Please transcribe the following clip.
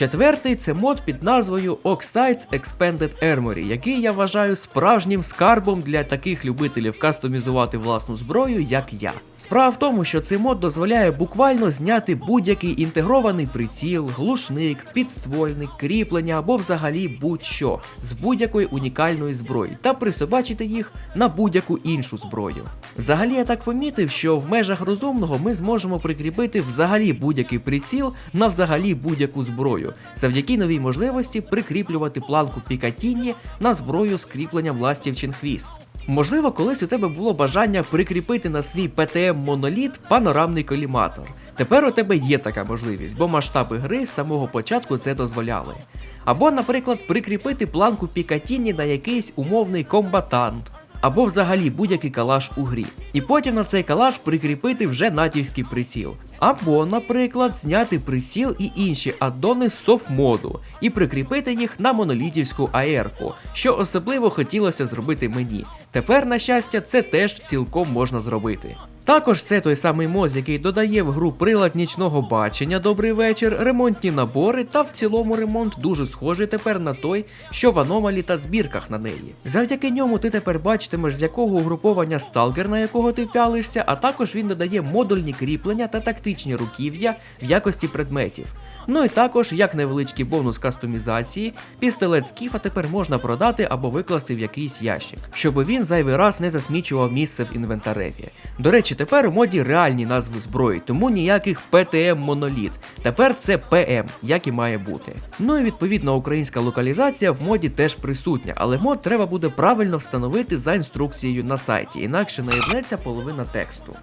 Четвертий це мод під назвою Oxides Expanded Armory, який я вважаю справжнім скарбом для таких любителів кастомізувати власну зброю, як я. Справа в тому, що цей мод дозволяє буквально зняти будь-який інтегрований приціл, глушник, підствольник, кріплення або взагалі будь-що з будь-якої унікальної зброї та присобачити їх на будь-яку іншу зброю. Взагалі я так помітив, що в межах розумного ми зможемо прикріпити взагалі будь-який приціл на взагалі будь-яку зброю, завдяки новій можливості прикріплювати планку Пікатіні на зброю з кріпленням ластівчин хвіст. Можливо, колись у тебе було бажання прикріпити на свій ПТМ моноліт панорамний коліматор. Тепер у тебе є така можливість, бо масштаби гри з самого початку це дозволяли. Або, наприклад, прикріпити планку Пікатіні на якийсь умовний комбатант, або взагалі будь-який калаш у грі. І потім на цей калаш прикріпити вже натівський приціл. Або, наприклад, зняти приціл і інші аддони з софмоду і прикріпити їх на монолітівську аерку, що особливо хотілося зробити мені. Тепер, на щастя, це теж цілком можна зробити. Також це той самий мод, який додає в гру прилад нічного бачення, добрий вечір, ремонтні набори, та в цілому ремонт дуже схожий тепер на той, що в аномалі та збірках на неї. Завдяки ньому ти тепер бачитимеш, з якого угруповання сталкер, на якого ти пялишся, а також він додає модульні кріплення та тактичні руків'я в якості предметів. Ну і також, як невеличкий бонус кастомізації, пістолет скіфа тепер можна продати або викласти в якийсь ящик, щоб він зайвий раз не засмічував місце в інвентареві. До речі, тепер у моді реальні назви зброї, тому ніяких ПТМ моноліт. Тепер це ПМ, як і має бути. Ну і відповідно українська локалізація в моді теж присутня, але мод треба буде правильно встановити за інструкцією на сайті, інакше наєднеться половина тексту.